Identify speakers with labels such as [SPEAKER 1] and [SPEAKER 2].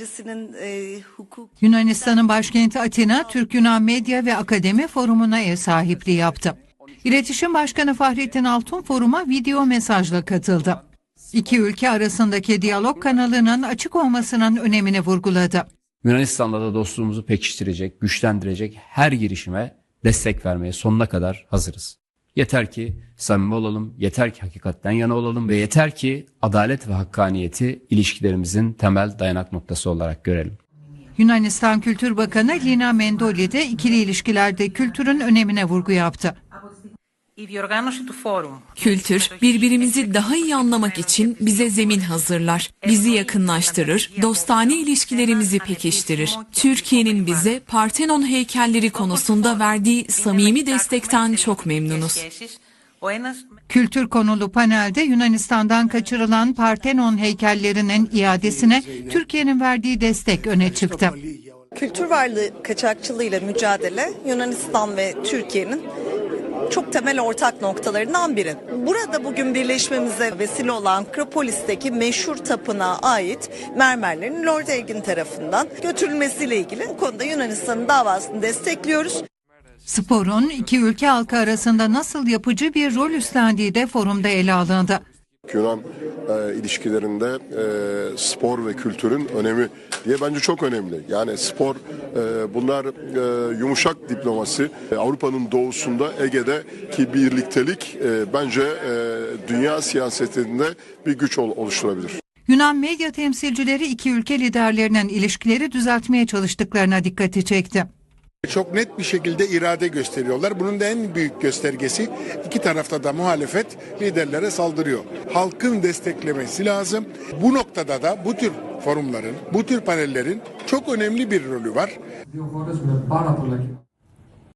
[SPEAKER 1] Cisinin e, hukuk
[SPEAKER 2] Yunanistan'ın başkenti Atina, Türk-Yunan Medya ve Akademi Forumu'na ev sahipliği yaptı. İletişim Başkanı Fahrettin Altun foruma video mesajla katıldı. İki ülke arasındaki diyalog kanalının açık olmasının önemini vurguladı.
[SPEAKER 3] Yunanistan'la da dostluğumuzu pekiştirecek, güçlendirecek her girişime destek vermeye sonuna kadar hazırız. Yeter ki samimi olalım, yeter ki hakikatten yana olalım ve yeter ki adalet ve hakkaniyeti ilişkilerimizin temel dayanak noktası olarak görelim.
[SPEAKER 2] Yunanistan Kültür Bakanı Lina Mendoli de ikili ilişkilerde kültürün önemine vurgu yaptı.
[SPEAKER 4] Kültür, birbirimizi daha iyi anlamak için bize zemin hazırlar, bizi yakınlaştırır, dostane ilişkilerimizi pekiştirir. Türkiye'nin bize Partenon heykelleri konusunda verdiği samimi destekten çok memnunuz.
[SPEAKER 2] Kültür konulu panelde Yunanistan'dan kaçırılan Partenon heykellerinin iadesine Türkiye'nin verdiği destek öne çıktı.
[SPEAKER 1] Kültür varlığı kaçakçılığıyla mücadele Yunanistan ve Türkiye'nin çok temel ortak noktalarından biri. Burada bugün birleşmemize vesile olan Akropolis'teki meşhur tapınağa ait mermerlerin Lord Elgin tarafından götürülmesiyle ilgili bu konuda Yunanistan'ın davasını destekliyoruz.
[SPEAKER 2] Sporun iki ülke halkı arasında nasıl yapıcı bir rol üstlendiği de forumda ele alındı.
[SPEAKER 5] Yunan e, ilişkilerinde e, spor ve kültürün önemi diye bence çok önemli. Yani spor e, bunlar e, yumuşak diplomasi E, Avrupa'nın doğusunda Ege'de ki birliktelik e, bence e, dünya siyasetinde bir güç ol- oluşturabilir.
[SPEAKER 2] Yunan medya temsilcileri iki ülke liderlerinin ilişkileri düzeltmeye çalıştıklarına dikkati çekti.
[SPEAKER 6] Çok net bir şekilde irade gösteriyorlar. Bunun da en büyük göstergesi iki tarafta da muhalefet liderlere saldırıyor. Halkın desteklemesi lazım. Bu noktada da bu tür forumların, bu tür panellerin çok önemli bir rolü var.